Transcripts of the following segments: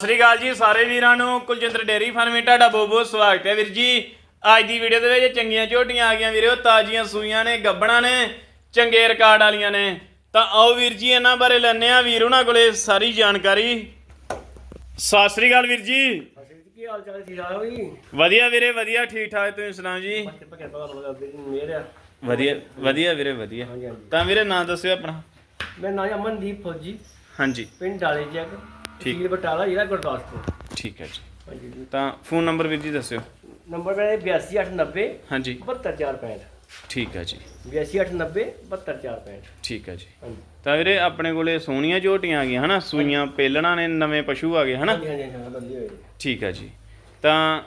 ਸਤਿ ਸ੍ਰੀ ਅਕਾਲ ਜੀ ਸਾਰੇ ਵੀਰਾਂ ਨੂੰ ਕੁਲਜਿੰਦਰ ਡੇਰੀ ਫਾਰਮ ਵਿੱਚ ਤੁਹਾਡਾ ਬਹੁਤ ਬਹੁਤ ਸਵਾਗਤ ਹੈ ਵੀਰ ਜੀ। ਅੱਜ ਦੀ ਵੀਡੀਓ ਦੇ ਵਿੱਚ ਚੰਗੀਆਂ ਝੋਟੀਆਂ ਆ ਗਈਆਂ ਵੀਰੋ ਤਾਜ਼ੀਆਂ ਸੂਈਆਂ ਨੇ ਗੱਬਣਾ ਨੇ ਚੰਗੇ ਰਿਕਾਰਡ ਵਾਲੀਆਂ ਨੇ। ਤਾਂ ਆਓ ਵੀਰ ਜੀ ਇਹਨਾਂ ਬਾਰੇ ਲੈਣੇ ਆ ਵੀਰ ਉਹਨਾਂ ਕੋਲੇ ਸਾਰੀ ਜਾਣਕਾਰੀ। ਸਤਿ ਸ੍ਰੀ ਅਕਾਲ ਵੀਰ ਜੀ। ਅਸੀਂ ਜੀ ਕੀ ਹਾਲ ਚਾਲ ਠੀਕ ਠਾਕ ਹੋ ਜੀ ਵਧੀਆ ਵੀਰੇ ਵਧੀਆ ਠੀਕ ਠਾਕ ਤੁਸੀਂ ਸੁਣਾਓ ਜੀ? ਵਧੀਆ ਵਧੀਆ ਵੀਰੇ ਵਧੀਆ। ਤਾਂ ਵੀਰੇ ਨਾਂ ਦੱਸਿਓ ਆਪਣਾ। ਮੇਰਾ ਨਾਮ ਅਮਨਦੀਪ ਫੌਜੀ। ਹਾਂਜੀ। ਪਿੰਡ ਡਾਲੇ ਜੱਗ। ਠੀਕ। ਠੀਕ ਬਟਾਲਾ ਜ਼ਿਲ੍ਹਾ ਗੁਰਦਾਸਪੁਰ। ਠੀਕ ਹੈ ਜੀ। ਹਾਂਜੀ ਜੀ। ਤਾਂ ਫੋਨ ਨੰਬਰ ਵੀਰ ਜੀ ਦੱਸਿਓ। ਨੰਬਰ ਮੇਰਾ 82890 ਹਾਂਜੀ। 72465 ਠੀਕ ਹੈ ਜੀ। 82890 72465 ਠੀਕ ਹੈ ਜੀ। ਹਾਂਜੀ। ਤਾਂ ਵੀਰੇ ਆਪਣੇ ਕੋਲੇ ਸੋਹਣੀਆਂ ਝੋਟੀਆਂ ਆ ਗਈਆਂ ਹਨਾ? ਸੂਈਆਂ ਪੇਲਣਾ ਨੇ ਨਵੇਂ ਪਸ਼ੂ ਆ ਗਏ ਹਨਾ? ਹਾਂਜੀ ਹਾਂਜੀ ਹਾਂਜੀ ਬੱਲੀ ਹੋਈ ਜੀ। ਠੀਕ ਹੈ ਜੀ। ਤਾਂ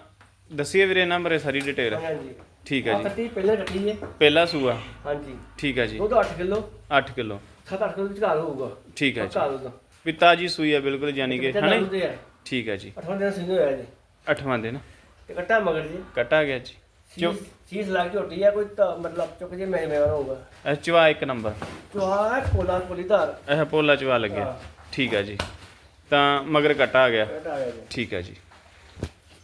ਦੱਸਿਏ ਵੀਰੇ ਇਹਨਾਂ ਬਾਰੇ ਸਾਰੀ ਡਿਟੇਲ ਹਾਂਜੀ। ਠੀਕ ਹੈ ਜੀ। ਕੱਟੀ ਪਹਿਲਾਂ ਕੱਟੀ ਹੈ। ਪਹਿਲਾ ਸੂਆ। ਹਾਂਜੀ। ਠੀਕ ਹੈ ਜੀ। ਦੁੱਧ 8 ਕਿਲੋ। 8 ਕਿਲੋ। 7-8 ਕਿਲੋ ਵਿਚਕਾਰ ਹੋਊਗਾ। ਠੀਕ ਹੈ ਜੀ। ਦੁੱਧ। ਪਿਤਾ ਜੀ ਸੂਈ ਹੈ ਬਿਲਕੁਲ ਯਾਨੀ ਕਿ ਹਨਾ ਜੀ? ਠੀਕ ਹੈ ਜੀ। 8 ਦਿਨ ਸਿੰਗੋ ਹੋਇਆ ਜੀ। ਅੱਠਵਾਂ ਦਿਨ। ਤੇ ਕੱਟਾ ਮਗਰ ਜੀ। ਕਟਾ ਗਿਆ ਜੀ। ਚੋ ਚੀਜ਼ ਚੀਜ਼ ਲੱਗ ਝੋਟੀ ਆ ਕੋਈ ਤਾਂ ਮਤਲਬ ਚੁੱਕ ਜੇ ਮੈਂ ਮੈਂ ਹੋਊਗਾ। ਇਹ ਚਵਾ ਇੱਕ ਨੰਬਰ। ਚੁਹਾ ਕੋਲਾ ਕੋਲੀਦਾਰ ਇਹ ਪੋਲਾ ਚਵਾ ਲੱਗਿਆ। ਠੀਕ ਹੈ ਜੀ। ਤਾਂ ਮਗਰ ਕਟਾ ਆ ਗਿਆ। ਬੇਟਾ ਆਇਆ ਜੀ। ਠੀਕ ਹੈ ਜੀ।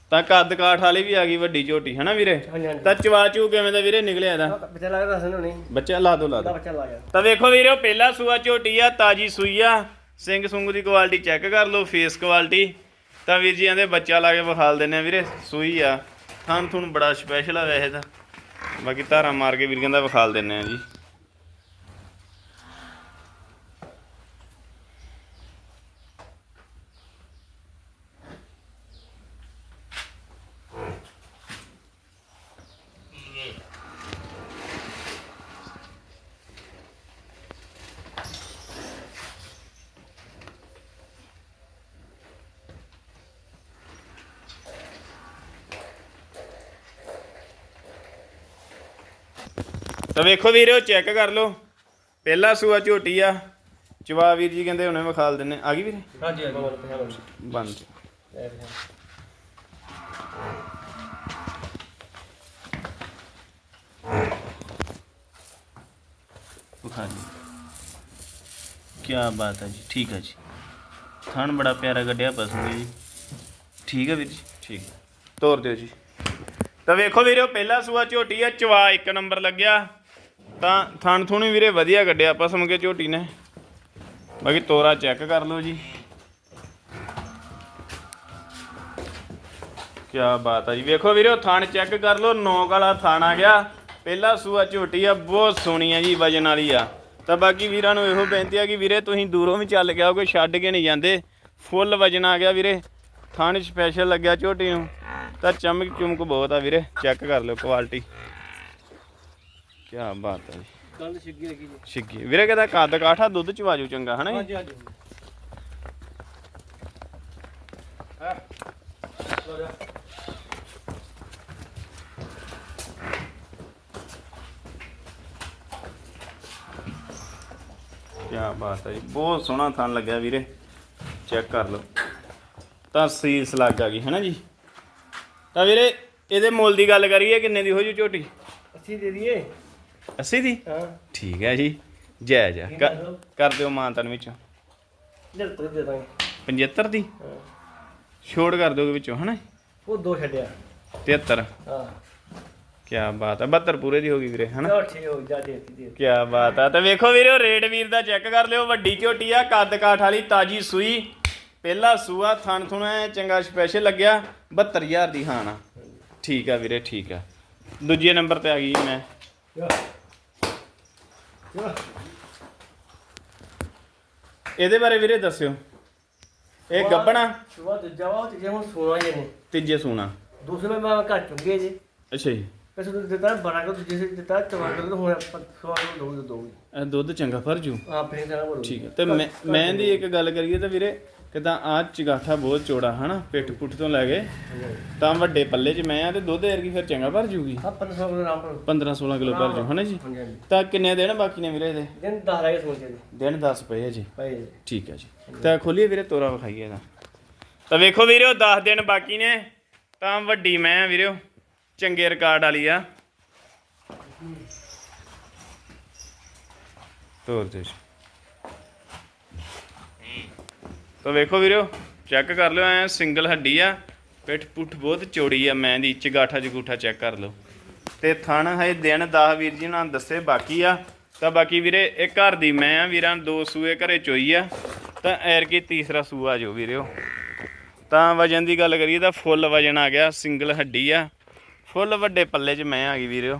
ਤਾਂ ਕੱਦ ਕਾਠ ਵਾਲੀ ਵੀ ਆ ਗਈ ਵੱਡੀ ਝੋਟੀ ਹਨਾ ਵੀਰੇ? ਹਾਂਜੀ ਹਾਂਜੀ। ਤਾਂ ਚਵਾ ਚੂ ਕਿਵੇਂ ਦਾ ਵੀਰੇ ਨਿਕਲਿਆ ਇਹਦਾ? ਬੱਚਾ ਲੱਗ ਰਿਹਾ ਸਾਨੂੰ ਨਹੀਂ ਬੱਚਾ ਲਾ ਦੋ ਲਾ ਦਾ। ਬੱਚਾ ਲੱਗ ਗਿਆ। ਤਾਂ ਵੇਖੋ ਵੀਰੋ ਪਹਿਲਾ ਸੂਆ ਝੋਟੀ ਆ ਤਾਜੀ ਸੂਈ ਆ। ਸਿੰਗ ਸੁੰਗ ਦੀ ਕੁਆਲਿਟੀ ਚੈੱਕ ਕਰ ਲਓ ਫੇਸ ਕੁਆਲਿਟੀ ਤਾਂ ਵੀਰ ਜੀ ਕਹਿੰਦੇ ਬੱਚਾ ਲਾ ਕੇ ਵਿਖਾਲ ਦਿੰਨੇ ਆ ਵੀਰੇ, ਸੂਈ ਆ। ਥਾਂ ਥੁਣ ਬੜਾ ਸਪੈਸ਼ਲ ਆ ਵੈਸੇ ਤਾਂ। ਬਾਕੀ ਧਾਰਾ ਮਾਰ ਕੇ ਵੀਰ ਕਹਿੰਦਾ ਵਿਖਾਲ ਦਿੰਨੇ ਆ ਜੀ। ਤਾਂ ਵੇਖੋ ਵੀਰੋ ਚੈੱਕ ਕਰ ਲਓ। ਪਹਿਲਾ ਸੂਆ ਝੋਟੀ ਆ। ਚਵਾ ਵੀਰ ਜੀ ਕਹਿੰਦੇ ਹੁਣੇ ਵਿਖਾਲ ਦਿੰਨੇ ਆ। ਗਈ ਵੀਰੇ? ਹਾਂਜੀ ਹਾਂਜੀ। ਬੰਦ ਵਿਖਾ ਜੀ ਕੀ ਬਾਤ ਹੈ ਜੀ ਠੀਕ ਹੈ ਜੀ। ਥਣ ਬੜਾ ਪਿਆਰਾ ਕੱਢਿਆ ਪਸੂ ਜੀ। ਠੀਕ ਹੈ ਵੀਰ ਜੀ? ਠੀਕ। ਤੋਰ ਦਿਓ ਜੀ। ਤਾਂ ਵੇਖੋ ਵੀਰੋ ਪਹਿਲਾ ਸੂਆ ਝੋਟੀ ਆ ਚਵਾ ਇੱਕ ਨੰਬਰ ਲੱਗਿਆ। ਤਾਂ ਥਣ ਥੁਣੀ ਵੀਰੇ ਵਧੀਆ ਕੱਢਿਆ ਆਪਾਂ ਕੇ ਝੋਟੀ ਨੇ। ਬਾਕੀ ਤੋਰਾ ਚੈੱਕ ਕਰ ਲਓ ਜੀ। ਕੀ ਬਾਤ ਆ ਜੀ। ਵੇਖੋ ਵੀਰੇ, ਉਹ ਥਣ ਚੈੱਕ ਕਰ ਲਓ, ਨੌਕ ਵਾਲਾ ਥਣ ਆ ਗਿਆ। ਪਹਿਲਾ ਸੂਆ ਝੋਟੀ ਆ, ਬਹੁਤ ਸੋਹਣੀ ਆ ਜੀ, ਵਜਨ ਵਾਲੀ ਆ। ਤਾਂ ਬਾਕੀ ਵੀਰਾਂ ਨੂੰ ਇਹੋ ਬੇਨਤੀ ਆ ਕਿ ਵੀਰੇ, ਤੁਸੀਂ ਦੂਰੋਂ ਵੀ ਚੱਲ ਕੇ ਆਓਗੇ, ਛੱਡ ਕੇ ਨਹੀਂ ਜਾਂਦੇ। ਫੁੱਲ ਵਜਨ ਆ ਗਿਆ ਵੀਰੇ। ਥਣ ਸਪੈਸ਼ਲ ਲੱਗਿਆ ਝੋਟੀ ਨੂੰ। ਤਾਂ ਚਮਕ ਚੁਮਕ ਬਹੁਤ ਆ ਵੀਰੇ। ਚੈੱਕ ਕਰ ਲਓ ਕੁਆਲਿਟੀ ਕੀ ਬਾਤ ਆ ਜੀ। ਗੱਲ ਛਿੱਗੀ ਲੱਗੀ ਜੀ। ਛਿੱਗੀ ਵੀਰੇ ਕਹਿੰਦਾ ਕੱਦ ਕਾਠਾ ਦੁੱਧ ਚ ਵਾਜੂ ਚੰਗਾ ਹਨਾ ਜੀ? ਹਾਂਜੀ ਹਾਂਜੀ। ਹਾਂ। ਲੋ ਜਾ। ਕੀ ਬਾਤ ਹੈ ਜੀ। ਬਹੁਤ ਸੋਹਣਾ ਥਣ ਲੱਗਿਆ ਵੀਰੇ। ਚੈੱਕ ਕਰ ਲਓ। ਤਾਂ ਸੀਸ ਲੱਗ ਆ ਗਈ ਹੈ ਨਾ ਜੀ? ਤਾਂ ਵੀਰੇ ਇਹਦੇ ਮੁੱਲ ਦੀ ਗੱਲ ਕਰੀਏ ਕਿੰਨੇ ਦੀ ਹੋ ਜੂ ਝੋਟੀ? ਅਸੀਂ ਦੇ ਦਈਏ। 80 ਦੀ? ਹਾਂ। ਠੀਕ ਹੈ ਜੀ। ਜੈ ਜੈ। ਕਰ- ਕਰ ਦਿਓ ਮਾਨਤਨ ਵਿੱਚੋਂ। ਜਲ ਤੇ ਦੇ ਦਾਂਗੇ। 75 ਦੀ? ਹਾਂ। ਛੋੜ ਕਰ ਦਿਓਗੇ ਵਿੱਚੋਂ ਹਨਾ? ਉਹ ਦੋ ਛੱਡਿਆ। 73 ਹਾਂ। ਕੀ ਬਾਤ ਹੈ 72 ਪੂਰੇ ਦੀ ਹੋ ਗਈ ਵੀਰੇ ਹਨਾ? ਚਲੋ ਠੀਕ ਹੋ ਜਾ ਦੇ ਦੇ। ਕੀ ਬਾਤ ਆ। ਤਾਂ ਵੇਖੋ ਵੀਰੋ ਰੇਟ ਵੀਰ ਦਾ ਚੈੱਕ ਕਰ ਲਿਓ। ਵੱਡੀ ਝੋਟੀ ਆ ਕੱਦ ਕਾਠ ਵਾਲੀ ਤਾਜੀ ਸੂਈ। ਪਹਿਲਾ ਸੂਆ ਥਣ ਥੁਣਾ ਐਂ ਚੰਗਾ ਸਪੈਸ਼ਲ ਲੱਗਿਆ। 72000 ਦੀ ਹਾਨ ਆ। ਠੀਕ ਆ ਵੀਰੇ ਠੀਕ ਆ। ਦੂਜੇ ਨੰਬਰ ਤੇ ਆ ਗਈ ਮੈਂ। ਇਹਦੇ ਬਾਰੇ ਵੀਰੇ ਦੱਸਿਓ। ਇਹ ਗੱਬਣਾ? ਸੁਬਾ ਦੂਜਾ ਵਾ ਤੇ ਜੇ ਹੁਣ ਸੋਣਾ ਜੇ ਨੇ ਤੀਜੇ ਸੂਣਾ ਦੂਸਰੇ ਮੈਂ ਘਰ ਚੁੰਗੇ ਜੇ। ਅੱਛਾ ਜੀ। ਪੈਸੇ ਤੋਂ ਦਿੱਤਾ ਬਣਾ ਕੇ ਦੂਜੇ ਸੇ ਦਿੱਤਾ ਚਵਾ ਕੇ ਹੁਣ ਸਵਾ ਕੇ ਦੋ ਦੋ ਇਹ ਦੁੱਧ ਚੰਗਾ ਫਰਜੂ ਆ ਫਿਰ ਜਾਣਾ ਬੋਲੋ ਠੀਕ ਹੈ। ਤੇ ਮੈਂ ਮੈਂ ਦੀ ਇੱਕ ਗੱਲ ਕਰੀਏ ਤਾਂ ਵੀਰੇ ਕਿਦਾਂ ਆ ਚਗਾਠਾ ਬਹੁਤ ਚੌੜਾ ਹਨਾ? ਪਿੱਠ ਪੁੱਠ ਤੋਂ ਲੈ ਕੇ ਤਾਂ ਵੱਡੇ ਪੱਲੇ 'ਚ ਮੈਂ ਆ ਤੇ ਦੁੱਧ ਵਰਗੀ ਫਿਰ ਚੰਗਾ ਭਰ ਜੂਗੀ। ਆ 1500 ਦਾ ਨਾਮ ਪਰ 15 16 ਕਿਲੋ ਭਰ ਜੂ ਹਨਾ ਜੀ? ਹਾਂਜੀ ਹਾਂਜੀ। ਤਾਂ ਕਿੰਨੇ ਦਿਨ ਬਾਕੀ ਨੇ ਵੀਰੇ ਇਹਦੇ? ਦਿਨ 10 ਰਹਿ ਗਏ ਸੋਚੇ ਦੇ ਦਿਨ 10 ਪਏ ਆ ਜੀ। ਭਾਈ ਠੀਕ ਹੈ ਜੀ। ਤਾਂ ਖੋਲੀਏ ਵੀਰੇ ਤੋਰਾ ਵਿਖਾਈਏ ਇਹਦਾ। ਤਾਂ ਵੇਖੋ ਵੀਰੇ 10 ਦਿਨ ਬਾਕੀ ਨੇ। ਤਾਂ ਵੱਡੀ ਮੈਂ ਆ ਵੀਰੇ ਚੰਗੇ ਰਿਕਾਰਡ ਵਾਲੀ ਆ। ਤੋਰ ਦੇ ਤਾਂ ਵੇਖੋ ਵੀਰੇ ਚੈੱਕ ਕਰ ਲਿਓ ਐ ਸਿੰਗਲ ਹੱਡੀ ਆ ਪਿੱਠ ਪੁੱਠ ਬਹੁਤ ਚੌੜੀ ਆ ਮੈਂ ਦੀ ਚਗਾਠਾ ਜਗੂਠਾ ਚੈੱਕ ਕਰ ਲਓ। ਤੇ ਥਣ ਹੈ ਦਿਨ 10 ਵੀਰ ਜੀ ਨਾਲ ਦੱਸੇ ਬਾਕੀ ਆ। ਤਾਂ ਬਾਕੀ ਵੀਰੇ ਇਹ ਘਰ ਦੀ ਮੈਂ ਆ ਵੀਰਾਂ ਦੋ ਸੂਏ ਘਰੇ ਚੋਈ ਆ। ਤਾਂ ਐਰ ਕੀ ਤੀਸਰਾ ਸੂਆ ਜੋ ਵੀਰਿਓ ਤਾਂ ਵਜਨ ਦੀ ਗੱਲ ਕਰੀਏ ਤਾਂ ਫੁੱਲ ਵਜਨ ਆ ਗਿਆ ਸਿੰਗਲ ਹੱਡੀ ਆ। ਫੁੱਲ ਵੱਡੇ ਪੱਲੇ 'ਚ ਮੈਂ ਆ ਗਈ ਵੀਰਿਓ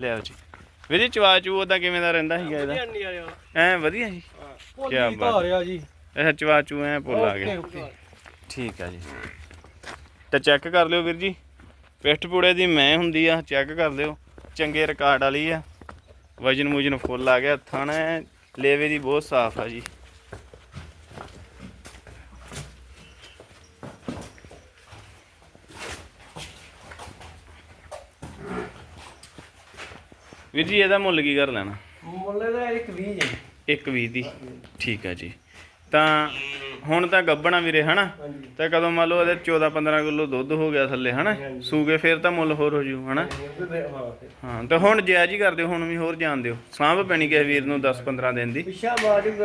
ਲਿਆਓ ਜੀ। ਵੀਰ ਜੀ ਚਵਾ ਚੂ ਉਹਦਾ ਕਿਵੇਂ ਦਾ ਰਹਿੰਦਾ ਸੀਗਾ ਇਹਦਾ? ਐ ਵਧੀਆ ਜੀ। ਕੀ ਬਾਤ। ਆ ਰਿਹਾ ਜੀ। ਇਹ ਚਵਾ ਚੂ ਐ ਪੁੱਲ ਆ ਗਿਆ। ਠੀਕ ਆ ਜੀ। ਤੇ ਚੈੱਕ ਕਰ ਲਿਓ ਵੀਰ ਜੀ। ਪਿੱਠ ਪੂੜੇ ਦੀ ਮੈਂ ਹੁੰਦੀ ਆ ਚੈੱਕ ਕਰ ਲਿਓ। ਚੰਗੇ ਰਿਕਾਰਡ ਵਾਲੀ ਆ। ਵਜਨ ਮੁਜਨ ਫੁੱਲ ਆ ਗਿਆ। ਥਣ ਲੇਵੇ ਦੀ ਬਹੁਤ ਸਾਫ਼ ਆ ਜੀ। ਵੀਰ ਜੀ ਇਹਦਾ ਮੁੱਲ ਕੀ ਕਰ ਲੈਣਾ? ਮੁੱਲ ਦਾ ਇੱਕ 20 ਜੀ। ਇੱਕ ਵੀਹ ਦੀ। ਠੀਕ ਹੈ ਜੀ। ਤਾਂ ਹੁਣ ਤਾਂ ਗੱਬਣਾ ਵੀਰੇ ਹਨਾ? ਤਾਂ ਕਦੋਂ ਮੰਨ ਲਓ ਇਹਦੇ 14 15 ਕਿਲੋ ਦੁੱਧ ਹੋ ਗਿਆ ਥੱਲੇ ਹਨਾ? ਸੂਗੇ ਫੇਰ ਤਾਂ ਮੁੱਲ ਹੋਰ ਹੋ ਜੂ ਹਨਾ? ਹਾਂ ਤਾਂ ਹੁਣ ਜਾਇਜ਼ ਹੀ ਕਰ ਦਿਓ ਹੁਣ ਵੀ ਹੋਰ ਜਾਣ ਦਿਓ। ਸਾਂਭ ਪੈਣੀ ਕਿਸੇ ਵੀਰ ਨੂੰ 10 15 ਦਿਨ ਦੀ। ਪਿਛਾ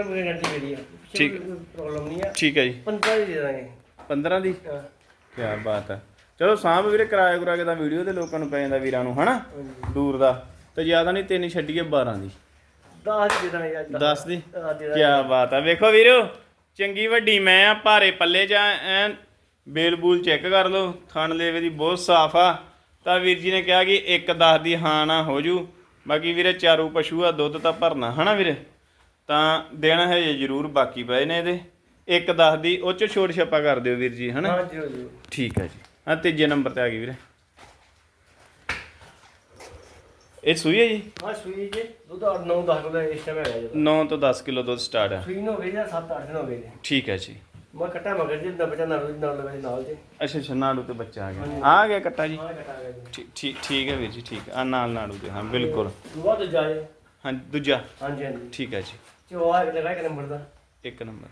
ਮੇਰੀ ਆ। ਠੀਕ। ਪ੍ਰੋਬਲਮ ਨਹੀਂ ਆ। ਠੀਕ ਹੈ ਜੀ। 15 ਦੀ ਦੇ ਦਾਂਗੇ। 15 ਦੀ? ਕੀ ਬਾਤ ਹੈ। ਚਲੋ ਸਾਂਭ ਵੀਰੇ ਕਿਰਾਇਆ ਕਰਾ ਕੇ ਤਾਂ ਵੀਡੀਓ ਤੇ ਲੋਕਾਂ ਨੂੰ ਪੈ ਜਾਂਦਾ ਵੀਰਾਂ ਨੂੰ ਹਨਾ? ਦੂਰ ਦਾ। ਤੇ ਜ਼ਿਆਦਾ ਨਹੀਂ ਤਿੰਨ ਛੱਡੀਏ 12 ਦੀ। 10 ਦੇ ਦਾਂਗੇ ਅੱਜ 10 ਦੀ ਦਸ ਦੇ ਕੀ ਬਾਤ ਆ। ਵੇਖੋ ਵੀਰੋ ਚੰਗੀ ਵੱਡੀ ਮੈਂ ਆ ਭਾਰੇ ਪੱਲੇ ਚ ਐਨ ਬੇਲ ਬੂਲ ਚੈੱਕ ਕਰ ਲਓ ਥਣ ਲੇਵੇ ਦੀ ਬਹੁਤ ਸਾਫ਼ ਆ। ਤਾਂ ਵੀਰ ਜੀ ਨੇ ਕਿਹਾ ਕਿ ਇੱਕ 10 ਦੀ ਹਾਂ ਨਾ ਹੋ ਜੂ। ਬਾਕੀ ਵੀਰੇ ਚਾਰੂ ਪਸ਼ੂ ਆ ਦੁੱਧ ਤਾਂ ਭਰਨਾ ਹਨਾ ਵੀਰੇ? ਤਾਂ ਦੇਣ ਹੈ ਜ਼ਰੂਰ ਬਾਕੀ ਪਏ ਨੇ ਇਹਦੇ। ਇੱਕ 10 ਦੀ ਉਹ ਚ ਛੋਟ ਛੱਪਾ ਕਰ ਦਿਓ ਵੀਰ ਜੀ ਹਨਾ? ਹਾਂ ਜੀ ਜੀ ਠੀਕ ਹੈ ਜੀ। ਆ ਤੀਜੇ ਨੰਬਰ ਤੇ ਆ ਗਈ ਵੀਰੇ। ਇਹ ਸੂਈ ਹੈ ਜੀ? ਹਾਂ ਸੂਈ ਜੀ। ਦੁੱਧ 9 10 ਕਿਲੋ ਇਸ ਟਾਈਮ ਹੈਗਾ ਜੀ 9 ਤੋਂ 10 ਕਿਲੋ ਦੁੱਧ ਸਟਾਰਟ ਆ ਸੂਈ ਨੂੰ ਹੋ ਗਈ ਜਾਂ 7 8 ਦਿਨ ਹੋ ਗਏ ਜੀ। ਠੀਕ ਹੈ ਜੀ। ਮੈਂ ਕੱਟਾ ਮਗਰ ਜੀ ਨਾ ਬਚਾ ਨਾਲ ਨਾਲ ਲਵੇ ਨਾਲ ਜੀ। ਅੱਛਾ ਅੱਛਾ ਨਾੜੂ ਤੇ ਬੱਚਾ ਆ ਗਿਆ। ਆ ਗਿਆ ਕੱਟਾ ਜੀ? ਹਾਂ ਕੱਟਾ ਗਿਆ ਜੀ। ਠੀਕ ਠੀਕ ਹੈ ਵੀਰ ਜੀ ਠੀਕ। ਆ ਨਾਲ ਨਾੜੂ ਦੇ ਹਾਂ ਬਿਲਕੁਲ। ਦੁਆ ਤੋਂ ਜਾਏ ਹਾਂ ਦੂਜਾ। ਹਾਂਜੀ ਹਾਂਜੀ। ਠੀਕ ਹੈ ਜੀ। ਚੋਆ ਲਗਾ ਇੱਕ ਨੰਬਰ ਦਾ। ਇੱਕ ਨੰਬਰ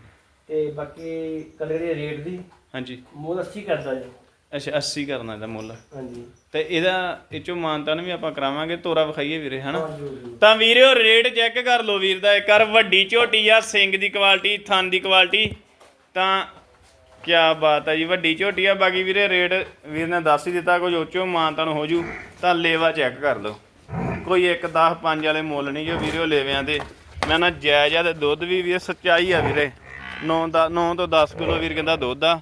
ਤੇ ਬਾਕੀ ਕਲਰ ਦੇ ਰੇਟ ਦੀ ਹਾਂਜੀ। ਮੁੱਲ 80 ਕਰਦਾ ਜੀ। ਅੱਛਾ 80 ਕਰਨਾ ਇਹਦਾ ਮੁੱਲ। ਹਾਂਜੀ। ਤੇ ਇਹਦਾ ਇਹ ਚੋਂ ਮਾਨਤਾਨ ਵੀ ਆਪਾਂ ਕਰਾਵਾਂਗੇ ਤੋਰਾ ਵਿਖਾਈਏ ਵੀਰੇ ਹਨਾ? ਤਾਂ ਵੀਰਿਓ ਰੇਟ ਚੈੱਕ ਕਰ ਲਓ ਵੀਰ ਦਾ ਇੱਕ ਵਾਰ ਵੱਡੀ ਝੋਟੀ ਆ ਸਿੰਘ ਦੀ ਕੁਆਲਿਟੀ ਥਣ ਦੀ ਕੁਆਲਿਟੀ। ਤਾਂ ਕੀ ਬਾਤ ਆ ਜੀ ਵੱਡੀ ਝੋਟੀ ਆ ਬਾਕੀ ਵੀਰੇ ਰੇਟ ਵੀਰ ਨੇ ਦੱਸ ਹੀ ਦਿੱਤਾ ਕੁਝ ਉੱਚੋ ਮਾਨਤਾਨ ਹੋ ਜੂ ਤਾਂ ਲੇਵਾ ਚੈੱਕ ਕਰ ਲਓ। ਕੋਈ 1 10 5 ਵਾਲੇ ਮੁੱਲ ਨਹੀਂ ਜੋ ਵੀਰਿਓ ਲੇਵਿਆਂ ਤੇ ਮੈਂ ਨਾ ਜਾਇਜ਼ ਆ ਤੇ ਦੁੱਧ ਵੀ ਵੀਰੇ ਸੱਚਾਈ ਆ ਵੀਰੇ। 9 ਦਾ 9 ਤੋਂ 10 ਕਿਲੋ ਵੀਰ ਕਹਿੰਦਾ ਦੁੱਧ ਆ।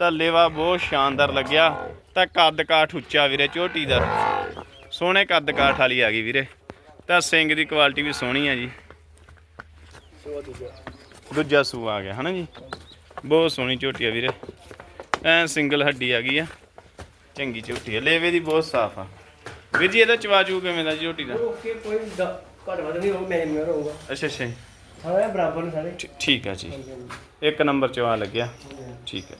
ਤਾਂ ਲੇਵਾ ਬਹੁਤ ਸ਼ਾਨਦਾਰ ਲੱਗਿਆ। ਤਾਂ ਕੱਦ ਕਾਠ ਉੱਚਾ ਵੀਰੇ ਝੋਟੀ ਦਾ। ਸੋਹਣੇ ਕੱਦ ਕਾਠ ਵਾਲੀ ਆ ਗਈ ਵੀਰੇ। ਤਾਂ ਸਿੰਘ ਦੀ ਕੁਆਲਿਟੀ ਵੀ ਸੋਹਣੀ ਆ ਜੀ। ਦੂਜਾ ਸੂ ਆ ਗਿਆ ਹਨਾ ਜੀ? ਬਹੁਤ ਸੋਹਣੀ ਝੋਟੀ ਆ ਵੀਰੇ। ਐ ਸਿੰਗਲ ਹੱਡੀ ਆ ਗਈ ਆ। ਚੰਗੀ ਝੋਟੀ ਆ। ਲੇਵੇ ਦੀ ਬਹੁਤ ਸਾਫ਼ ਆ। ਵੀਰ ਜੀ ਇਹਦਾ ਚਵਾਜੂ ਕਿਵੇਂ ਦਾ ਜੀ ਝੋਟੀ ਦਾ? ਓਕੇ ਕੋਈ ਘੱਟ ਵੱਧ ਨਹੀਂ ਹੋ ਮੈਂ ਮੈਂ ਰਹੂੰਗਾ। ਅੱਛਾ ਅੱਛਾ। ਸਾਰੇ ਬਰਾਬਰ ਨੇ ਸਾਰੇ। ਠੀਕ ਆ ਜੀ। ਇੱਕ ਨੰਬਰ ਚਵਾ ਲੱਗਿਆ। ਠੀਕ ਹੈ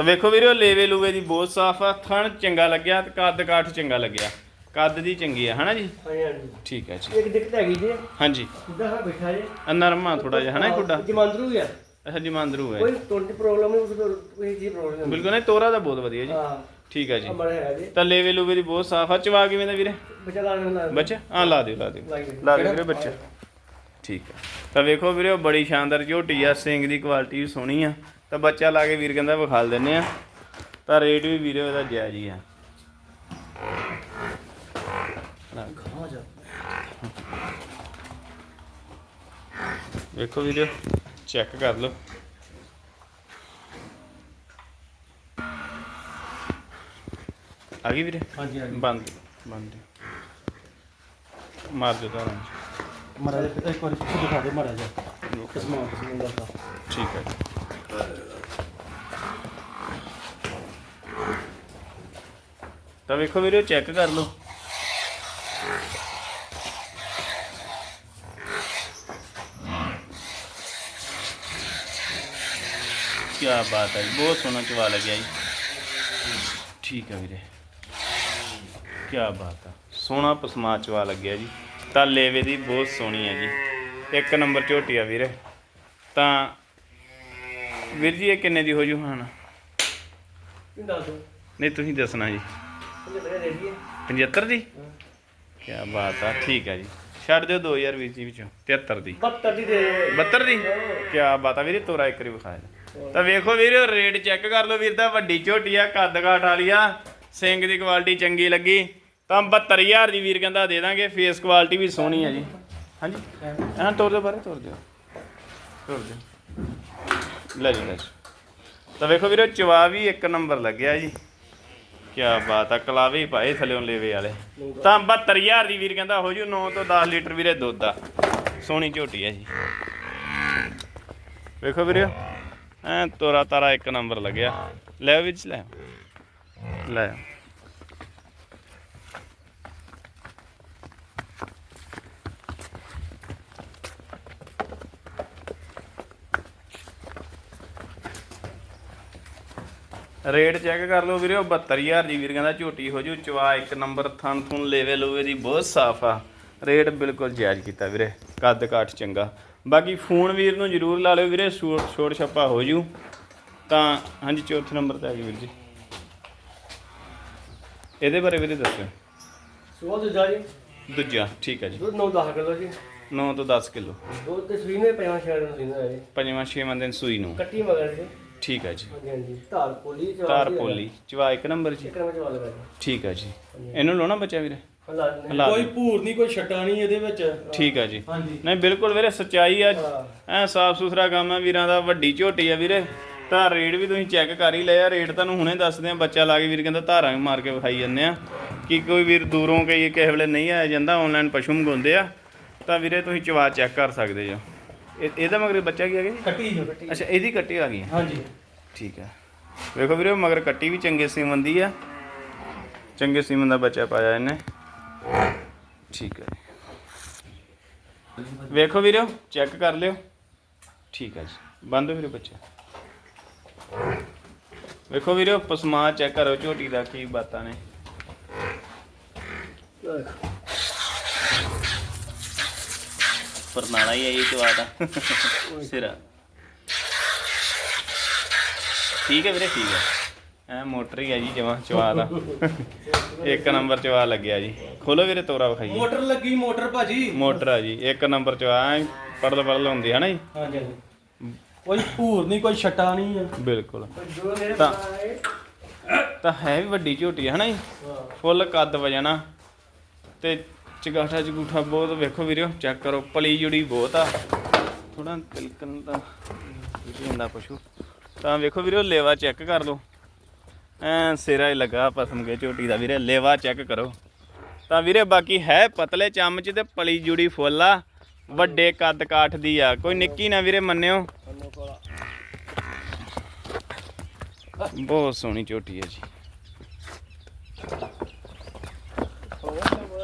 ਤਾਂ ਵੇਖੋ ਵੀਰੋ ਲੇਵੇ ਲੂਵੇ ਦੀ ਬਹੁਤ ਸਾਫ਼ ਆ। ਥਣ ਚੰਗਾ ਲੱਗਿਆ ਤੇ ਕੱਦ ਕਾਠ ਚੰਗਾ ਲੱਗਿਆ। ਕੱਦ ਦੀ ਚੰਗੀ ਆ ਹਨਾ ਜੀ? ਠੀਕ ਹੈ ਜੀ। ਇੱਕ ਦਿੱਕਤ ਹੈਗੀ ਜੀ। ਹਾਂਜੀ। ਸਿੱਧਾ ਹਾਂ ਬੈਠਾ ਜੀ। ਨਰਮਾ ਥੋੜਾ ਜਿਹਾ ਹਨਾ ਖੁੱਡਾ? ਜਮਾਂਦਰੂ ਆ। ਅੱਛਾ ਜੀ ਮੰਦਰੂ ਹੈ ਕੋਈ ਟੋਂਟੀ ਪ੍ਰੋਬਲਮ ਨਹੀਂ ਉਸ ਕੋਈ ਜੀ ਪ੍ਰੋਬਲਮ ਨਹੀਂ। ਬਿਲਕੁਲ ਨਹੀਂ ਤੋਰਾ ਦਾ ਬਹੁਤ ਵਧੀਆ ਜੀ। ਹਾਂ। ਠੀਕ ਹੈ ਜੀ। ਤਾਂ ਲੇਵੇ ਲੂਵੇ ਦੀ ਬਹੁਤ ਸਾਫ਼ ਆ। ਚਵਾ ਕਿਵੇਂ ਦਾ ਵੀਰੇ? ਬਚਾ ਲਾ ਲੈਣਾ ਬੱਚਾ? ਹਾਂ ਲਾ ਦਿਓ ਲਾ ਦਿਓ। ਦੇ। ਲਾ ਦਿਓ ਵੀਰੇ ਬੱਚਾ। ਠੀਕ ਹੈ ਤਾਂ ਵੇਖੋ ਵੀਰੇ ਬੜੀ ਸ਼ਾਨਦਾਰ ਝੋਟੀ ਆ। ਸਿੰਘ ਦੀ ਕੁਆਲਿਟੀ ਵੀ ਸੋਹਣੀ ਆ। ਤਾਂ ਬੱਚਾ ਲਾ ਕੇ ਵੀਰ ਕਹਿੰਦਾ ਵਿਖਾਲ ਦਿੰਨੇ ਆ। ਤਾਂ ਰੇਟ ਵੀ ਵੀਰੇ ਉਹਦਾ ਜਾਇਜ਼ ਹੀ ਆ। ਵੇਖੋ ਵੀਰੇ ਚੈੱਕ ਕਰ ਲਓ। ਆ ਗਈ ਵੀਰੇ? ਹਾਂਜੀ ਹਾਂਜੀ ਬੰਦ ਬੰਦ। ਮਾਰ ਦਿਓ ਤਾਂ ਮਰਾ ਜਾ ਇੱਕ ਵਾਰ ਦਿਖਾ ਦੇ ਮਰਾ ਜਾ ਕਸਮਾਂ ਕਸਮਾਂ ਦਾ। ਠੀਕ ਹੈ ਤਾਂ ਵੇਖੋ ਵੀਰੇ ਚੈੱਕ ਕਰ ਲਓ। ਕੀ ਬਾਤ ਹੈ ਜੀ, ਬਹੁਤ ਸੋਹਣਾ ਚਵਾ ਲੱਗਿਆ ਜੀ। ਠੀਕ ਹੈ ਵੀਰੇ। ਕੀ ਬਾਤ ਆ ਸੋਹਣਾ ਪਸਮਾ ਚਵਾ ਲੱਗਿਆ ਜੀ। ਤਾਂ ਲੇਵੇ ਦੀ ਬਹੁਤ ਸੋਹਣੀ ਹੈ ਜੀ। ਇੱਕ ਨੰਬਰ ਝੋਟੀ ਆ ਵੀਰੇ। ਤਾਂ ਵੀਰ ਜੀ ਇਹ ਕਿੰਨੇ ਦੀ ਹੋ ਜੂ ਦੱਸ ਦੋ ਨਹੀਂ ਤੁਸੀਂ ਦੱਸਣਾ ਜੀ। ਇਹ ਬੜੇ ਰੇਡੀ ਹੈ 75 ਦੀ? ਕੀ ਬਾਤ ਆ ਠੀਕ ਹੈ ਜੀ। ਛੱਡ ਦਿਓ 2000 ਵੀਰ ਜੀ ਵਿੱਚੋਂ 73 ਦੀ। 72 ਦੀ ਦੇ। 72 ਦੀ? ਕੀ ਬਾਤ ਆ ਵੀਰੇ ਤੋਰਾ ਇੱਕ ਵਾਰੀ ਵਿਖਾਇਆ ਤਾਂ ਵੇਖੋ ਵੀਰ ਰੇਟ ਚੈੱਕ ਕਰ ਲਓ ਵੀਰ ਦਾ ਵੱਡੀ ਝੋਟੀ ਆ ਕੱਦ ਵਾਲੀ ਆ। ਸਿੰਘ ਦੀ ਕੁਆਲਿਟੀ ਚੰਗੀ ਲੱਗੀ। ਤਾਂ 72000 ਦੀ ਵੀਰ ਕਹਿੰਦਾ ਦੇ ਦਾਂਗੇ ਫੇਸ ਕੁਆਲਿਟੀ ਵੀ ਸੋਹਣੀ ਆ ਜੀ। ਹਾਂਜੀ? ਹਾਂ। ਤੋਰ ਦਿਓ ਬਾਰੇ ਤੋਰ ਦਿਓ। ਤੋਰ ਦਿਓ। ਲੈ ਜੀ ਲੈ ਜੀ। ਤਾਂ ਵੇਖੋ ਵੀਰੋ, ਚਵਾ ਵੀ ਇੱਕ ਨੰਬਰ ਲੱਗਿਆ ਜੀ। ਕੀ ਬਾਤ ਆ, ਕਲਾਵੇ ਹੀ ਪਾਏ ਥੱਲੇੋਂ ਲੇਵੇ ਵਾਲੇ। ਤਾਂ 72000 ਦੀ ਵੀਰ ਕਹਿੰਦਾ, ਹੋ ਜੂ 9 ਤੋਂ 10 ਲੀਟਰ ਵੀਰੇ ਦੁੱਧ ਆ। ਸੋਹਣੀ ਝੋਟੀ ਹੈ ਜੀ। ਵੇਖੋ ਵੀਰੇ, ਐ ਤੋਰਾ ਤਾਰਾ ਇੱਕ ਨੰਬਰ ਲੱਗਿਆ। ਲੈ ਵਿੱਚ ਲੈ। ਲੈ। ਰੇਟ ਚੈੱਕ ਕਰ ਲਓ ਵੀਰੇ ਉਹ 72000 ਦੀ ਵੀਰ ਕਹਿੰਦਾ ਝੋਟੀ ਹੋ ਜੂ ਚਵਾ ਇੱਕ ਨੰਬਰ ਥਣ ਥੁਣ ਲੇਵੇ ਲੋਵੇ ਦੀ ਬਹੁਤ ਸਾਫ਼ ਆ। ਰੇਟ ਬਿਲਕੁਲ ਜਾਇਜ਼ ਕੀਤਾ ਵੀਰੇ ਕੱਦ ਕਾਠ ਚੰਗਾ। ਬਾਕੀ ਫੋਨ ਵੀਰ ਨੂੰ ਜ਼ਰੂਰ ਲਾ ਲਿਓ ਵੀਰੇ ਛੋਟ ਛੱਪਾ ਹੋ ਜੂ। ਤਾਂ ਹਾਂਜੀ ਚੌਥੇ ਨੰਬਰ ਤੇ ਆ ਗਈ ਵੀਰ ਜੀ। ਇਹਦੇ ਬਾਰੇ ਵੀਰੇ ਦੱਸੋ ਸੋ ਦੂਜਾ ਜੀ। ਦੂਜਾ ਠੀਕ ਹੈ ਜੀ। ਦੁੱਧ 9-10 ਕਿਲੋ ਜੀ। 9 ਤੋਂ 10 ਕਿਲੋ। ਦੁੱਧ ਤੇ ਸੂਈ ਨੇ ਪਿਆ ਸ਼ਹਿਰ ਨੂੰ ਦਿੰਦਾ ਹੈ ਪੰਜਵਾਂ ਛੇਵਾਂ ਦਿਨ ਸੂਈ ਨੂੰ। ਕੱਟੀ ਮਗਰ ਜੀ। ਠੀਕ ਹੈ ਜੀ। ਹਾਂਜੀ ਧਾਰ ਪੋਲੀ ਚਵਾ ਤਾਰ ਪੋਲੀ। ਚਵਾ ਇੱਕ ਨੰਬਰ ਜੀ। ਇੱਕ ਨੰਬਰ ਚਵਾ ਲਗਾ ਜੀ। ਠੀਕ ਹੈ ਜੀ। ਇਹਨੂੰ ਲਾਉਣਾ ਬੱਚਾ ਵੀਰੇ? ਹਿਲਾ ਕੋਈ। ਭੂਰ ਨਹੀਂ ਕੋਈ ਛਟਾ ਨਹੀਂ ਇਹਦੇ ਵਿੱਚ। ਠੀਕ ਹੈ ਜੀ। ਹਾਂਜੀ। ਨਹੀਂ ਬਿਲਕੁਲ ਵੀਰੇ ਸੱਚਾਈ ਆ। ਹਾਂ। ਐ ਸਾਫ਼ ਸੁਥਰਾ ਕੰਮ ਆ ਵੀਰਾਂ ਦਾ ਵੱਡੀ ਝੋਟੀ ਆ ਵੀਰੇ। ਤਾਂ ਰੇਟ ਵੀ ਤੁਸੀਂ ਚੈੱਕ ਕਰ ਹੀ ਲਿਆ ਰੇਟ ਤੁਹਾਨੂੰ ਹੁਣੇ ਦੱਸਦੇ ਆ। ਬੱਚਾ ਲਾ ਕੇ ਵੀਰ ਕਹਿੰਦਾ ਧਾਰਾਂ ਮਾਰ ਕੇ ਵਿਖਾਈ ਜਾਂਦੇ ਆ। ਕਿ ਕੋਈ ਵੀਰ ਦੂਰੋਂ ਕਈ ਕਿਸੇ ਵੇਲੇ ਨਹੀਂ ਆਇਆ ਜਾਂਦਾ ਆਨਲਾਈਨ ਪਸ਼ੂ ਮੰਗਾਉਂਦੇ ਆ। ਤਾਂ ਵੀਰੇ ਤੁਸੀਂ ਚਵਾ ਚੈੱਕ ਕਰ ਸਕਦੇ ਜੋ। ਇਹ- ਇਹਦਾ ਮਗਰ ਬੱਚਾ ਕੀ ਆ ਗਿਆ ਜੀ? ਕੱਟੀ ਜੋ। ਕੱਟੀ ਅੱਛਾ ਇਹਦੀ ਕੱਟੀ ਆ ਗਈ ਹਾਂਜੀ। ਠੀਕ ਹੈ ਵੇਖੋ ਵੀਰੇ ਮਗਰ ਕੱਟੀ ਵੀ ਚੰਗੇ ਸੀਮਨ ਦੀ ਆ। ਚੰਗੇ ਸੀਮਨ ਦਾ ਬੱਚਾ ਪਾਇਆ ਇਹਨੇ। ਠੀਕ ਹੈ ਵੇਖੋ ਵੀਰੇ ਚੈੱਕ ਕਰ ਲਿਓ। ਠੀਕ ਹੈ ਜੀ। ਬੰਦ ਵੀਰੇ ਬੱਚਾ। ਵੇਖੋ ਵੀਰੇ ਪਸਮਾ ਚੈੱਕ ਕਰੋ ਝੋਟੀ ਦਾ ਕੀ ਬਾਤਾਂ ਨੇ। ਪਰਨਾਲਾ ਹੀ ਆਈ ਚਵਾਤਾ ਸਿਰਾ ਠੀਕ ਹੈ ਵੀਰੇ ਠੀਕ ਹੈ ਐ ਮੋਟਰ ਹੀ ਹੈ ਜੀ ਜਮਾ ਚਵਾ ਦਾ ਇੱਕ ਨੰਬਰ ਚਵਾ ਲੱਗਿਆ ਜੀ ਖੋਲੋ ਵੀਰੇ ਤੋਰਾ ਵਿਖਾਈਏ ਮੋਟਰ ਲੱਗੀ ਮੋਟਰ ਭਾਜੀ ਮੋਟਰ ਆ ਜੀ ਇੱਕ ਨੰਬਰ ਚਵਾ ਪੜਲ ਪੜਲ ਹੁੰਦੀ ਹੈ ਨਾ ਜੀ ਹਾਂਜੀ ਹਾਂਜੀ ਕੋਈ ਭੂਰ ਨਹੀਂ ਕੋਈ ਛਟਾ ਨਹੀਂ ਆ ਬਿਲਕੁਲ ਤਾਂ- ਤਾਂ ਹੈ ਵੀ ਵੱਡੀ ਝੋਟੀ ਹੈ ਨਾ ਜੀ ਫੁੱਲ ਕੱਦ ਵਜਣਾ ਤੇ ਚਗਾਠਾ ਚਗੂਠਾ ਬਹੁਤ ਵੇਖੋ ਵੀਰਿਓ ਚੈੱਕ ਕਰੋ ਪਲੀ ਜੁੜੀ ਬਹੁਤ ਆ। ਥੋੜਾ ਤਿਲਕਣ ਦਾ ਹੁੰਦਾ ਪਸ਼ੂ। ਤਾਂ ਵੇਖੋ ਵੀਰਿਓ ਲੇਵਾ ਚੈੱਕ ਕਰ ਲਓ। ਐ ਸਿਰਾ ਹੀ ਲੱਗਾ ਪਸਮ ਕੇ ਝੋਟੀ ਦਾ ਵੀਰੇ ਲੇਵਾ ਚੈੱਕ ਕਰੋ। ਤਾਂ ਵੀਰੇ ਬਾਕੀ ਹੈ ਪਤਲੇ ਚਮਚ ਤੇ ਪਲੀ ਜੁੜੀ ਫੁੱਲ ਆ। ਵੱਡੇ ਕੱਦ ਕਾਠ ਦੀ ਆ। ਕੋਈ ਨਿੱਕੀ ਨਾ ਵੀਰੇ ਮੰਨਿਓ। ਬਹੁਤ ਸੋਹਣੀ ਝੋਟੀ ਹੈ ਜੀ ਬਿਲਕੁਲ।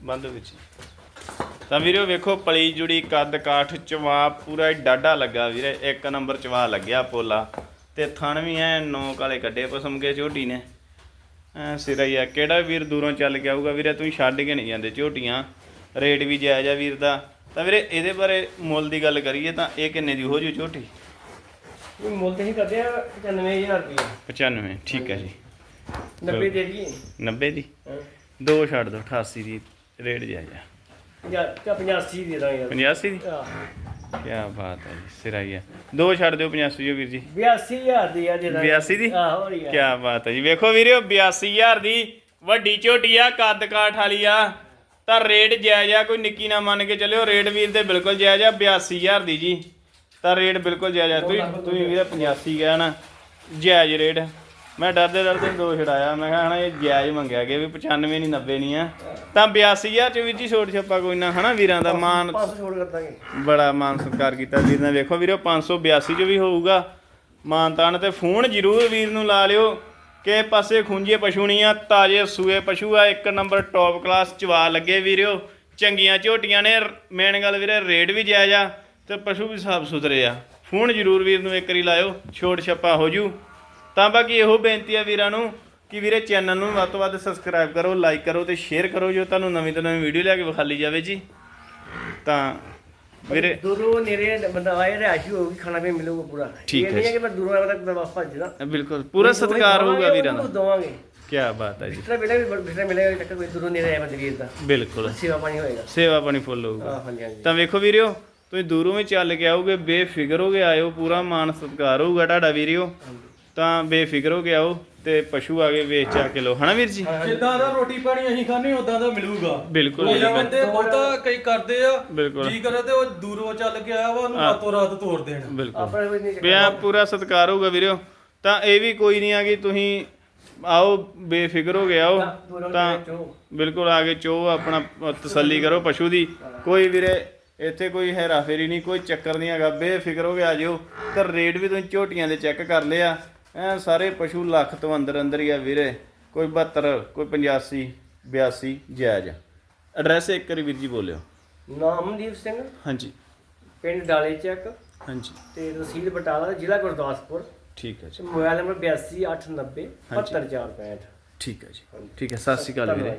ਬੰਦ ਵਿੱਚ। ਤਾਂ ਵੀਰੋ ਵੇਖੋ, ਪਲੀ ਜੁੜੀ ਕੱਦ ਕਾਠ ਚਵਾ ਪੂਰਾ ਹੀ ਡਾਡਾ ਲੱਗਾ ਵੀਰੇ। ਇੱਕ ਨੰਬਰ ਚਵਾ ਲੱਗਿਆ ਪੋਲਾ। ਤੇ ਥਣ ਵੀ ਐ ਨੌ ਕਾਲੇ ਕੱਢੇ ਪਸਮ ਝੋਟੀ ਨੇ। ਐ ਸਿਰਾ ਹੀ ਆ। ਕਿਹੜਾ ਵੀਰ ਦੂਰੋਂ ਚੱਲ ਕੇ ਆਊਗਾ ਵੀਰੇ? ਤੂੰ ਛੱਡ ਕੇ ਨਹੀਂ ਜਾਂਦੇ ਝੋਟੀਆਂ। ਰੇਟ ਵੀ ਜਾਇਜ਼ ਆ ਵੀਰ ਦਾ। ਤਾਂ ਵੀਰੇ, ਇਹਦੇ ਬਾਰੇ ਮੁੱਲ ਦੀ ਗੱਲ ਕਰੀਏ ਤਾਂ ਇਹ ਕਿੰਨੇ ਦੀ ਹੋ ਜੂ ਝੋਟੀ? ਇਹ ਮੁੱਲ ਤੇ ਹੀ ਕਰਦੇ ਆ 95000 ਰੁਪਏ 95 ਠੀਕ ਹੈ ਜੀ। 90 ਦੇ ਦਈਏ 90 ਦੀ? ਦੋ ਛੱਡ ਦੋ 88 ਦੀ ਰੇਟ ਜਾਇਜ਼ ਆ ਜਾਂ ਤਾਂ 85 ਦੇ ਦਾਂਗੇ 85 ਦੀ? ਆਹ, ਕੀ ਬਾਤ ਹੈ ਜੀ ਸਿਰਾ ਹੀ। ਆ ਦੋ ਛੱਡ ਦਿਓ 85 ਜੋ ਵੀਰ ਜੀ। 82000 ਦੀ ਆ ਦੇ ਦਾਂਗੇ। 82 ਦੀ? ਆਹ ਹੋ ਰਹੀ ਆ। ਕੀ ਬਾਤ ਹੈ ਜੀ। ਵੇਖੋ ਵੀਰਿਓ 82000 ਦੀ ਵੱਡੀ ਝੋਟੀ ਆ ਕੱਦ ਕਾਠ ਵਾਲੀ ਆ। ਤਾਂ ਰੇਟ ਜਾਇਜ਼ ਆ ਕੋਈ ਨਿੱਕੀ ਨਾ ਮੰਨ ਕੇ ਚੱਲਿਓ। ਰੇਟ ਵੀਰ ਦੇ ਬਿਲਕੁਲ ਜਾਇਜ਼ ਆ 82000 ਦੀ ਜੀ। ਤਾਂ ਰੇਟ ਬਿਲਕੁਲ ਜਾਇਜ਼ ਆ। ਤੁਸੀਂ ਤੁਸੀਂ ਵੀਰੇ 85 ਗਿਆ ਨਾ ਜਾਇਜ਼ ਰੇਟ। ਮੈਂ ਡਰਦੇ ਡਰਦੇ ਦੋ ਛਡਾਇਆ ਮੈਂ ਕਿਹਾ ਹਨਾ ਇਹ ਜਾਇਜ਼ ਮੰਗਿਆ ਗਿਆ ਵੀ 95 ਨਹੀਂ 90 ਨਹੀਂ ਆ। ਤਾਂ 82000 ਚ ਵੀਰ ਜੀ ਛੋਟ ਛੱਪਾ ਕੋਈ ਨਾ ਹਨਾ ਵੀਰਾਂ ਦਾ ਮਾਨ 500 ਛੋੜ ਕਰ ਦਾਂਗੇ ਬੜਾ ਮਾਨ ਸਤਿਕਾਰ ਕੀਤਾ ਵੀਰ ਨੇ। ਵੇਖੋ ਵੀਰੋ 582 ਚ ਵੀ ਹੋਊਗਾ। ਮਾਨ ਤਾਨ ਤੇ ਫੋਨ ਜ਼ਰੂਰ ਵੀਰ ਨੂੰ ਲਾ ਲਿਓ। ਕਿ ਪਾਸੇ ਖੁੰਝੇ ਪਸ਼ੂ ਨਹੀਂ ਆ ਤਾਜੇ ਸੂਏ ਪਸ਼ੂ ਆ। ਇੱਕ ਨੰਬਰ ਟੌਪ ਕਲਾਸ ਚਵਾ ਲੱਗੇ ਵੀਰਿਓ ਚੰਗੀਆਂ ਝੋਟੀਆਂ ਨੇ। ਮੇਨ ਗੱਲ ਵੀਰੇ ਰੇਟ ਵੀ ਜਾਇਜ਼ ਆ। ਤੇ ਪਸ਼ੂ ਵੀ ਸਾਫ਼ ਸੁਥਰੇ ਆ। ਫੋਨ ਜ਼ਰੂਰ ਵੀਰ ਨੂੰ ਇੱਕ ਵਾਰੀ ਲਾਇਓ ਛੋਟ ਛੱਪਾ ਹੋ ਜੂ। ਤਾਂ ਬਾਕੀ ਇਹੋ ਬੇਨਤੀ ਆ ਵੀਰਾਂ ਨੂੰ ਕਿ ਵੀਰੇ ਚੈਨਲ ਨੂੰ ਵੱਧ ਤੋਂ ਵੱਧ ਸਬਸਕ੍ਰਾਈਬ ਕਰੋ ਲਾਈਕ ਕਰੋ ਤੇ ਸ਼ੇਅਰ ਕਰੋ ਜੋ ਤੁਹਾਨੂੰ ਨਵੀਂ ਤੋਂ ਨਵੀਂ ਵੀਡੀਓ ਲਿਆ ਕੇ ਵਿਖਾਲੀ ਜਾਵੇ ਜੀ। ਤਾਂ ਵੀਰੇ ਦੂਰੋਂ ਨੇੜੇ ਬੰਦਾ ਆਏ ਰਿਹਾਇਸ਼ੀ ਹੋਊਗੀ ਖਾਣਾ ਵੀ ਮਿਲੂਗਾ ਪੂਰਾ। ਠੀਕ ਇਹ ਨਹੀਂ ਹੈ ਕਿ ਮੈਂ ਦੂਰੋਂ ਆਇਆ ਤਾਂ ਮੈਂ ਵਾਪਸ ਭੱਜ ਜਾਣਾ। ਬਿਲਕੁਲ। ਪੂਰਾ ਸਤਿਕਾਰ ਹੋਊਗਾ ਵੀਰਾਂ ਦਾ। ਦਵਾਂਗੇ। ਕੀ ਬਾਤ ਹੈ ਜੀ। ਬਿਸਤਰਾ ਮਿਲੇਗਾ ਵੀ ਬਿਸਤਰਾ ਮਿਲੇਗਾ ਚੱਕਰ ਕੋਈ ਦੂਰੋਂ ਨਹੀਂ ਰਿਹਾ ਬੰਦੇ ਵੀਰ ਦਾ। ਬਿਲਕੁਲ। ਸੇਵਾ ਪਾਣੀ ਹੋਏਗਾ। ਸੇਵਾ ਪਾਣੀ ਫੁੱਲ ਹੋਊਗਾ। ਤਾਂ ਵੇਖੋ ਵੀਰਿਓ ਤੁਸੀਂ ਦੂਰੋਂ ਵੀ ਚੱਲ ਕੇ ਆਓਗੇ ਬੇਫਿਕਰ ਹੋ ਕੇ ਆਇਓ ਪੂਰਾ ਮਾਨ ਸਤਿਕਾਰ ਹੋਊਗਾ ਤੁਹਾਡਾ ਵੀਰਿਓ। ਤਾਂ ਬੇਫਿਕਰ ਹੋ ਕੇ ਆਓ ਤੇ ਪਸ਼ੂ ਆ ਕੇ ਵੇਚ ਚਾ ਕੇ ਲਓ। ਹਨਾ ਵੀਰ ਜੀ? ਜਿੱਦਾਂ ਦਾ ਰੋਟੀ ਪਾਣੀ ਅਸੀਂ ਖਾਣੇ ਉਦਾਂ ਦਾ ਮਿਲੂਗਾ। ਬਿਲਕੁਲ ਜੀ, ਬੰਦੇ ਬਹੁਤਾ ਕਈ ਕਰਦੇ ਆ ਬਿਲਕੁਲ। ਜੀ ਕਰੇ ਤੇ ਉਹ ਦੂਰੋਂ ਚੱਲ ਕੇ ਆਇਆ ਵਾ ਉਹਨੂੰ ਰਾਤੋਂ ਰਾਤ ਤੋੜ ਦੇਣ। ਬਿਲਕੁਲ। ਪਿਆ ਪੂਰਾ ਸਤਿਕਾਰ ਹੋਊਗਾ ਵੀਰਿਓ। ਤਾਂ ਇਹ ਵੀ ਕੋਈ ਨਹੀਂ ਆ ਕਿ ਤੁਸੀਂ ਆਓ ਬੇਫਿਕਰ ਹੋ ਕੇ ਆਓ। ਤਾਂ ਬਿਲਕੁਲ ਆ ਕੇ ਚੋ ਆਪਣਾ ਤਸੱਲੀ ਕਰੋ ਪਸ਼ੂ ਦੀ। ਕੋਈ ਵੀਰੇ ਇੱਥੇ ਕੋਈ ਹੈਰਾ ਫੇਰੀ ਨਹੀਂ ਕੋਈ ਚੱਕਰ ਨਹੀਂ ਹੈਗਾ ਬੇਫਿਕਰ ਹੋ ਕੇ ਆ ਜਿਓ। ਤੇ ਰੇਟ ਵੀ ਤੁਸੀਂ ਝੋਟੀਆਂ ਦੇ ਚੈੱਕ ਕਰ ਲਿਆ। ਐ ਸਾਰੇ ਪਸ਼ੂ ਲੱਖ ਤੋਂ ਅੰਦਰ ਅੰਦਰ ਹੀ ਆ ਵੀਰੇ। ਕੋਈ 72 ਕੋਈ 85 82 ਜਾਇਜ਼। ਐਡਰੈਸ ਇੱਕ ਵਾਰੀ ਵੀਰ ਜੀ ਬੋਲਿਓ। ਨਾਮ ਅਮਨਦੀਪ ਸਿੰਘ। ਹਾਂਜੀ। ਪਿੰਡ ਡਾਲੇ ਚੱਕ। ਹਾਂਜੀ। ਤੇ ਤਹਿਸੀਲ ਬਟਾਲਾ ਜ਼ਿਲ੍ਹਾ ਗੁਰਦਾਸਪੁਰ। ਠੀਕ ਹੈ ਜੀ। ਮੋਬਾਈਲ ਨੰਬਰ 82 890 75465 ਠੀਕ ਹੈ ਜੀ। ਠੀਕ ਹੈ ਸਤਿ ਸ਼੍ਰੀ ਅਕਾਲ ਵੀਰੇ।